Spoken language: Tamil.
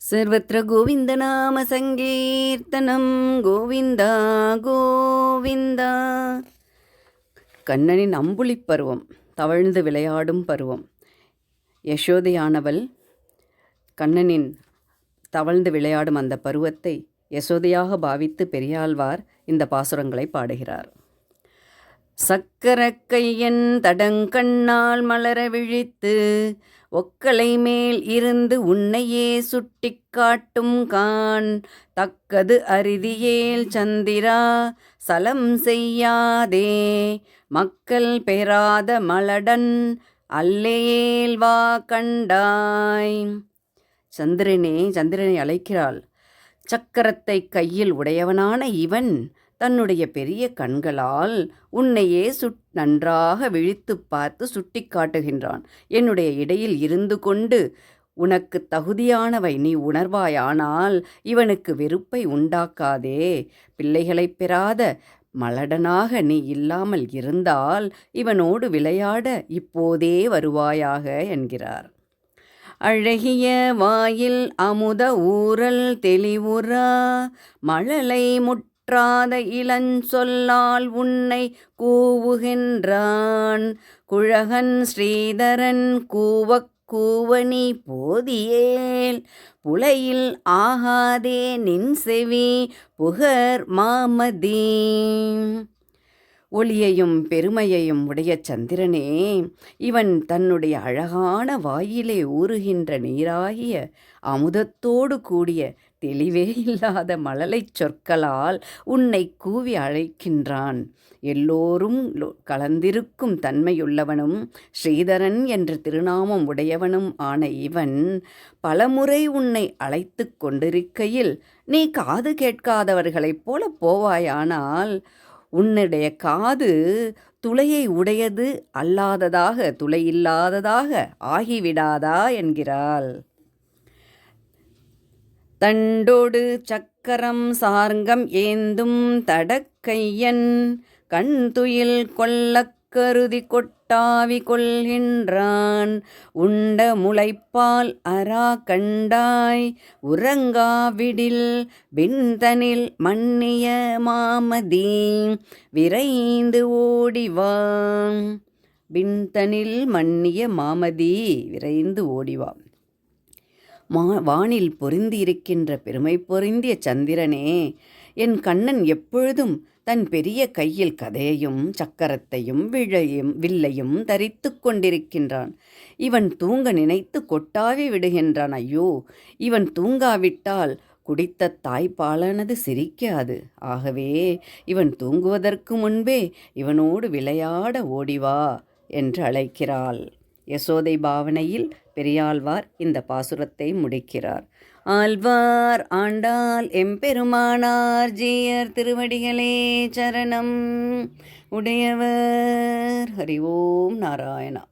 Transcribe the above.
सर्वत्र गोविन्दनामसङ्कीर्तनं கோவிந்தா கோவிந்தா கண்ணனின் அம்புலிப் பருவம் தவழ்ந்து விளையாடும் பருவம் யசோதையானவள் கண்ணனின் தவழ்ந்து விளையாடும் அந்த பருவத்தை யசோதையாக பாவித்து பெரியாழ்வார் இந்த பாசுரங்களை பாடுகிறார் சக்கரக் கையன் தடங்கண்ணால் மலர விழித்து ஒக்கலை மேல் இருந்து உன்னையே சுட்டிக் காட்டும் கான் தக்கது அரிதியேல் சந்திரா சலம் செய்யாதே மக்கள் பெறாத மலடன் அல்லேல் வா கண்டாய். சந்திரனே சந்திரனை அழைக்கிறாள். சக்கரத்தை கையில் உடையவனான இவன் தன்னுடைய பெரிய கண்களால் உன்னையே சுட் நன்றாக விழித்து பார்த்து சுட்டி காட்டுகின்றான். என்னுடைய இடையில் இருந்து கொண்டு உனக்கு தகுதியானவை நீ உணர்வாயானால் இவனுக்கு வெறுப்பை உண்டாக்காதே. பிள்ளைகளைப் பெறாத மலடனாக நீ இல்லாமல் இருந்தால் இவனோடு விளையாட இப்போதே வருவாயாக என்கிறார். அழகிய வாயில் அமுத ஊரல் தெளிவுறா மழலை முட் முற்றாத இளஞ்சொல்லால் உன்னை கூவுகின்றான். குழகன் ஸ்ரீதரன் கூவக் கூவனி போதியேல் புலையில் ஆகாதே நின் செவி புகர் மாமதீ. ஒளியையும் பெருமையையும் உடைய சந்திரனே இவன் தன்னுடைய அழகான வாயிலே ஊறுகின்ற நீராகிய அமுதத்தோடு கூடிய தெளிவே இல்லாத மழலைச் சொற்களால் உன்னை கூவி அழைக்கின்றான். எல்லோரும் கலந்திருக்கும் தன்மையுள்ளவனும் ஸ்ரீதரன் என்ற திருநாமம் உடையவனும் ஆன இவன் பலமுறை உன்னை அழைத்து கொண்டிருக்கையில் நீ காது கேட்காதவர்களைப் போல போவாயானால் உன்னுடைய காது துளையை உடையது அல்லாததாக துளையில்லாததாக ஆகிவிடாதா என்கிறாள். தண்டோடு சக்கரம் சார்கம் ஏந்தும் தடக்கையன் கண் துயில் கொள்ளக் கருதி கொட்டாவி கொள்கின்றான். உண்ட முளைப்பால் அரா கண்டாய். உறங்காவிடில் பின்தனில் மன்னிய மாமதி. விரைந்து ஓடிவான் பின்தனில் மன்னிய மாமதி விரைந்து ஓடிவா மா வானில் பொருந்தியிருக்கின்ற பெருமை பொருந்திய சந்திரனே என் கண்ணன் எப்பொழுதும் தன் பெரிய கையில் கதையையும் சக்கரத்தையும் விழையும் வில்லையும் தரித்து கொண்டிருக்கின்றான். இவன் தூங்க நினைத்து கொட்டாவி விடுகின்றான். ஐயோ இவன் தூங்காவிட்டால் குடித்த தாய்ப்பாலானது சிரிக்காது. ஆகவே இவன் தூங்குவதற்கு முன்பே இவனோடு விளையாட ஓடிவா என்று அழைக்கிறாள். யசோதை பாவனையில் பெரியாழ்வார் இந்த பாசுரத்தை முடிக்கிறார். ஆழ்வார் ஆண்டாள் எம்பெருமானார் ஜீயர் திருவடிகளே சரணம் உடையவர். ஹரி ஓம் நாராயணா.